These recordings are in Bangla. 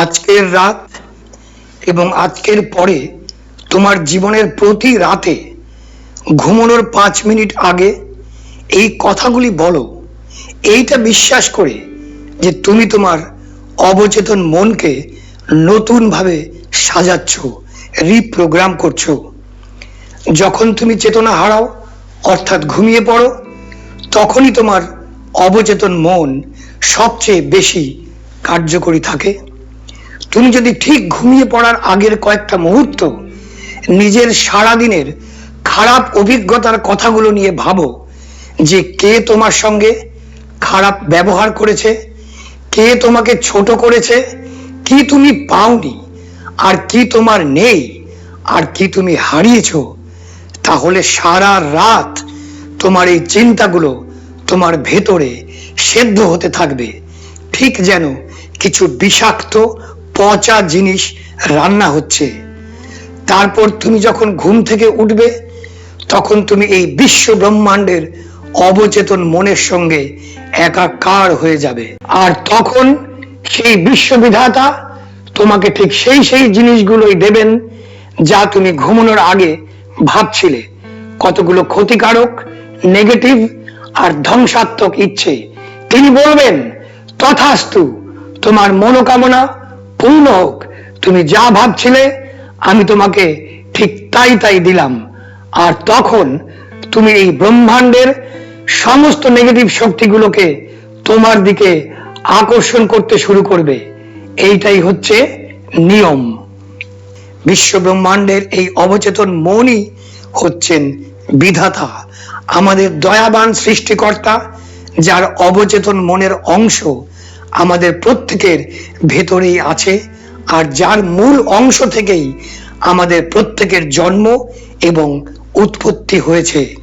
আজকের রাত এবং আজকের পরে তোমার জীবনের প্রতি রাতে ঘুমানোর পাঁচ মিনিট আগে এই কথাগুলি বলো। এইটা বিশ্বাস করে যে তুমি তোমার অবচেতন মনকে নতুনভাবে সাজাচ্ছ রিপ্রোগ্রাম করছ। যখন তুমি চেতনা হারাও, অর্থাৎ ঘুমিয়ে পড়ো, তখনই তোমার অবচেতন মন সবচেয়ে বেশি কার্যকরী থাকে। তুমি যদি ঠিক ঘুমিয়ে পড়ার আগের কয়েকটা মুহূর্ত, নিজের সারাদিনের খারাপ অভিজ্ঞতার কথাগুলো নিয়ে ভাবো, যে কে তোমার সঙ্গে খারাপ ব্যবহার করেছে, কে তোমাকে ছোট করেছে, কি তুমি পাওনি, আর কি তোমার নেই, আর কি তুমি হারিয়েছ, তাহলে সারা রাত তোমার এই চিন্তাগুলো তোমার ভেতরে সেদ্ধ হতে থাকবে। ঠিক যেন কিছু বিষাক্ত পচা জিনিস রান্না হচ্ছে। তারপর তুমি যখন ঘুম থেকে উঠবে, তখন তুমি এই বিশ্ব ব্রহ্মাণ্ডের অবচেতন মনের সঙ্গে একাকার হয়ে যাবে। আর তখন সেই বিশ্ববিধাতা তোমাকে ঠিক সেই সেই জিনিসগুলোই দেবেন যা তুমি ঘুমানোর আগে ভাবছিলে। কতগুলো ক্ষতিকারক, নেগেটিভ আর ধ্বংসাত্মক ইচ্ছে। তিনি বলবেন, তথাস্তু তোমার মনোকামনা হোক। তুমি যা ভাবছিলে, আমি তোমাকে ঠিক তাই তাই দিলাম। আর তখন তুমি এই ব্রহ্মাণ্ডের সমস্ত নেগেটিভ শক্তিগুলোকে তোমার দিকে আকর্ষণ করতে শুরু করবে। এইটাই হচ্ছে নিয়ম। বিশ্ব ব্রহ্মাণ্ডের এই অবচেতন মনই হচ্ছেন বিধাতা, আমাদের দয়াবান সৃষ্টিকর্তা, যার অবচেতন মনের অংশ আমাদের প্রত্যেকের ভেতরেই আছে আর যার মূল অংশ থেকেই আমাদের প্রত্যেকের জন্ম এবং উৎপত্তি হয়েছে।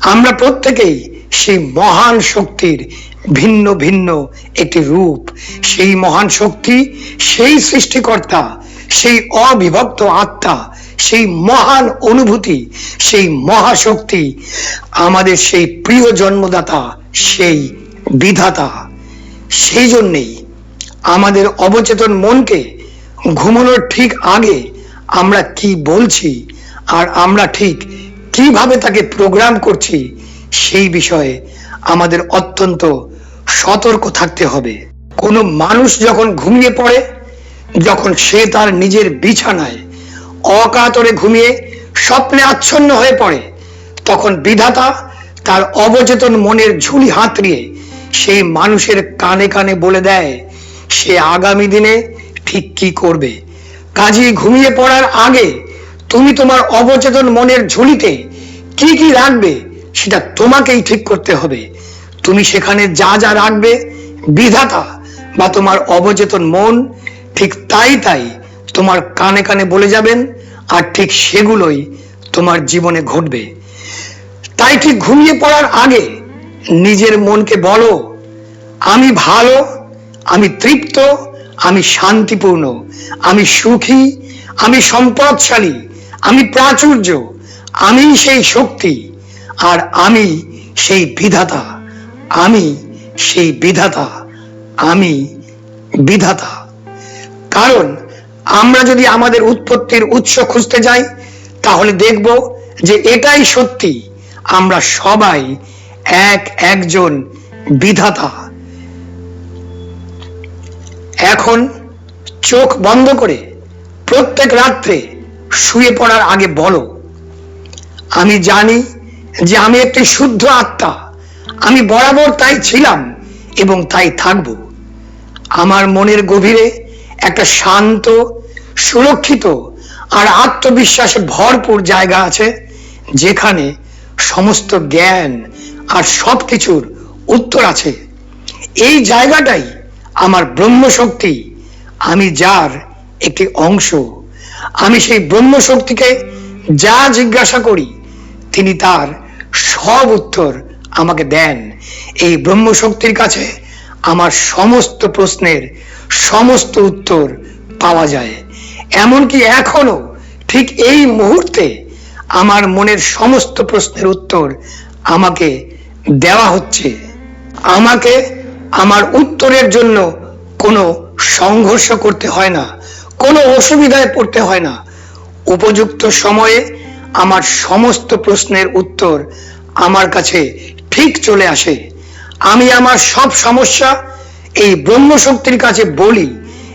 আমরা প্রত্যেকেই সেই মহান শক্তির ভিন্ন ভিন্ন একটি রূপ। সেই মহান শক্তি, সেই সৃষ্টিকর্তা, সেই অবিভক্ত আত্মা, সেই মহান অনুভূতি, সেই মহাশক্তি, আমাদের সেই প্রিয় জন্মদাতা, সেই বিধাতা। সেই জন্যেই আমাদের অবচেতন মনকে ঘুমানোর ঠিক আগে আমরা কি বলছি আর আমরা ঠিক কীভাবে তাকে প্রোগ্রাম করছি সেই বিষয়ে আমাদের অত্যন্ত সতর্ক থাকতে হবে। কোনো মানুষ যখন ঘুমিয়ে পড়ে, যখন সে তার নিজের বিছানায় অকাতরে ঘুমিয়ে স্বপ্নে আচ্ছন্ন হয়ে পড়ে, তখন বিধাতা তার অবচেতন মনের ঝুলি হাতড়িয়ে সেই মানুষের কানে কানে বলে দেয়, সে আগামী দিনে ঠিক কি করবে? কাজী ঘুমিয়ে পড়ার আগে তুমি তোমার অবচেতন মনের ঝুলিতে কি কি রাখবে সেটা তোমাকেই ঠিক করতে হবে। তুমি সেখানে যা যা রাখবে, বিধাতা বা তোমার অবচেতন মন ঠিক তাই তাই তোমার কানে কানে বলে যাবেন আর ঠিক সেগুলোই তোমার জীবনে ঘটবে। তাই ঠিক ঘুমিয়ে পড়ার আগে নিজের মনকে বলো, আমি ভালো, আমি তৃপ্ত, আমি শান্তিপূর্ণ, আমি সুখী, আমি সম্পদশালী, আমি প্রাচুর্য আমি সেই শক্তি, আর আমি সেই বিধাতা, আমি সেই বিধাতা, আমি বিধাতা। কারণ আমরা যদি আমাদের উৎপত্তির উৎস খুঁজতে যাই, তাহলে দেখব যে এটাই সত্যি, আমরা সবাই এক একজন বিধাতা। এখন চোখ বন্ধ করে প্রত্যেক রাত্রে শুয়ে পড়ার আগে বলো, আমি জানি যে আমি একটি শুদ্ধ আত্মা, আমি বরাবর তাই ছিলাম এবং তাই থাকব। আমার মনের গভীরে একটা শান্ত, সুরক্ষিত আর আত্মবিশ্বাসে ভরপুর জায়গা আছে, যেখানে সমস্ত জ্ঞান আর সব কিছুর উত্তর আছে। এই জায়গাটাই আমার ব্রহ্মশক্তি। আমি যার একটি অংশ। আমি সেই ব্রহ্মশক্তিকে যা জিজ্ঞাসা করি, তিনি তার সব উত্তর আমাকে দেন। এই ব্রহ্মশক্তির কাছে আমার সমস্ত প্রশ্নের সমস্ত উত্তর পাওয়া যায়। এমনকি এখনও ঠিক এই মুহূর্তে আমার মনের সমস্ত প্রশ্নের উত্তর আমাকে দেওয়া হচ্ছে। আমাকে আমার উত্তরের জন্য কোনো সংঘর্ষ করতে হয় না, কোনো অসুবিধায় পড়তে হয় না। উপযুক্ত সময়ে আমার সমস্ত প্রশ্নের উত্তর আমার কাছে ঠিক চলে আসে। আমি আমার সব সমস্যা এই ব্রহ্মশক্তির কাছে বলি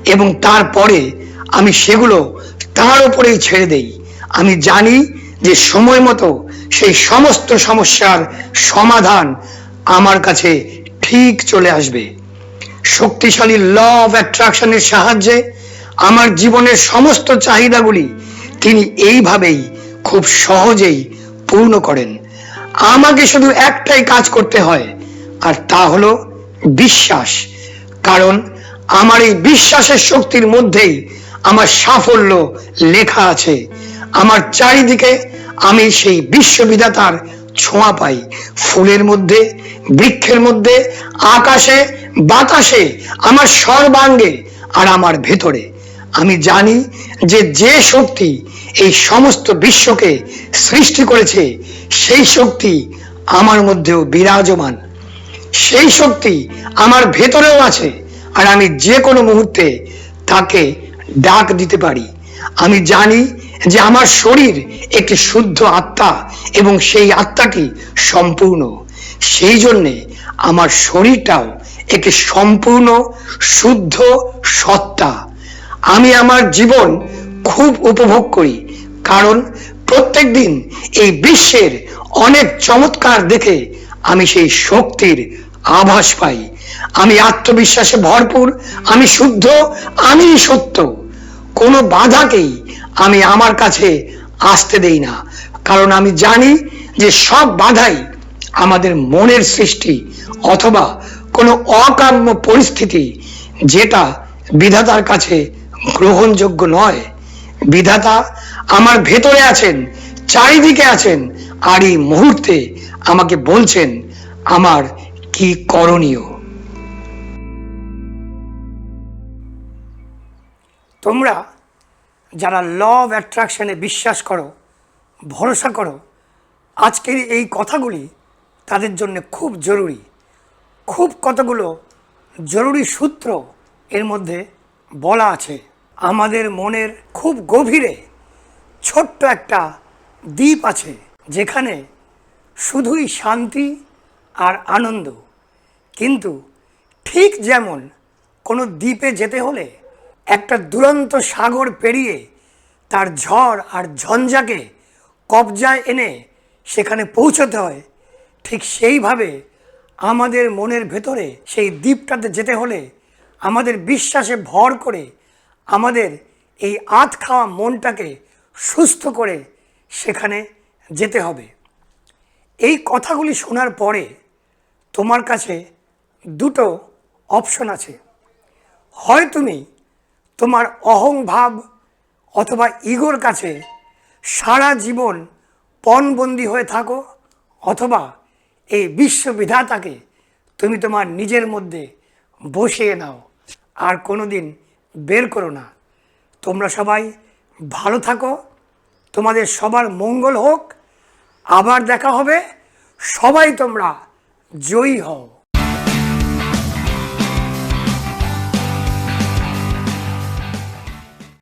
এবং তারপরে আমি সেগুলো তার উপরেই ছেড়ে দেই। আমি জানি যে সময় মতো সেই সমস্ত সমস্যার সমাধান আমার কাছে ঠিক চলে আসবে। শক্তিশালী ল অফ অ্যাট্রাকশনের সাহায্যে আমার জীবনের সমস্ত চাহিদাগুলি তিনি এইভাবেই খুব সহজেই পূর্ণ করেন। আমাকে শুধু একটাই কাজ করতে হয়, আর তা হলো বিশ্বাস। কারণ আমার এই বিশ্বাসের শক্তির মধ্যেই আমার সাফল্য লেখা আছে। আমার চারিদিকে আমি সেই বিশ্ববিধাতার ছোঁয়া পাই। ফুলের মধ্যে, বৃক্ষের মধ্যে, আকাশে, বাতাসে, আমার সর্বাঙ্গে আর আমার ভেতরে। আমি জানি যে যে শক্তি এই সমস্ত বিশ্বকে সৃষ্টি করেছে, সেই শক্তি আমার মধ্যেও বিরাজমান। সেই শক্তি আমার ভেতরেও আছে আর আমি যে কোনো মুহূর্তে তাকে ডাক দিতে পারি। আমি জানি যে আমার শরীর একটি শুদ্ধ আত্মা এবং সেই আত্মাটি সম্পূর্ণ। সেই জন্যে আমার শরীরটাও একটি সম্পূর্ণ, শুদ্ধ, সত্তা। আমি আমার জীবন খুব উপভোগ করি, কারণ প্রত্যেক দিন এই বিশ্বের অনেক চমৎকার দেখে আমি সেই শক্তির আভাস পাই। আমি আত্মবিশ্বাসে ভরপুর, আমি শুদ্ধ, আমি সত্য। কোনো বাধাকেই আমি আমার কাছে আসতে দেই না। কারণ আমি জানি যে সব বাধাই আমাদের মনের সৃষ্টি অথবা কোনো অকাম্য পরিস্থিতি যেটা বিধাতার কাছে গ্রহণযোগ্য নয়। বিধাতা আমার ভেতরে আছেন, চারিদিকে আছেন আর এই মুহূর্তে আমাকে বলছেন, আমার কি করণীয়? তোমরা যারা ল অফ অ্যাট্রাকশনে বিশ্বাস করো, ভরসা করো, আজকের এই কথাগুলি তাদের জন্য খুব জরুরি। খুব কতগুলো জরুরি সূত্র এর মধ্যে বলা আছে। আমাদের মনের খুব গভীরে ছোট্ট একটা দ্বীপ আছে, যেখানে শুধুই শান্তি আর আনন্দ। কিন্তু ঠিক যেমন কোনো দ্বীপে যেতে হলে একটা দুরন্ত সাগর পেরিয়ে তার ঝড় আর ঝঞ্ঝাকে কবজায় এনে সেখানে পৌঁছতে হয়। ঠিক সেইভাবে আমাদের মনের ভেতরে সেই দ্বীপটাতে যেতে হলে আমাদের বিশ্বাসে ভর করে আমাদের এই আধ খাওয়া মনটাকে সুস্থ করে সেখানে যেতে হবে। এই কথাগুলি শোনার পরে তোমার কাছে দুটো অপশন আছে। হয় তুমি তোমার অহংভাব অথবা ইগোর কাছে সারা জীবন পণবন্দি হয়ে থাকো, অথবা এই বিশ্ববিধাতাকে তুমি তোমার নিজের মধ্যে বসিয়ে নাও। আর কোনো দিন বের করো না। তোমরা সবাই ভালো থাকো। তোমাদের সবার মঙ্গল হোক। আবার দেখা হবে। সবাই তোমরা জয়ী হও।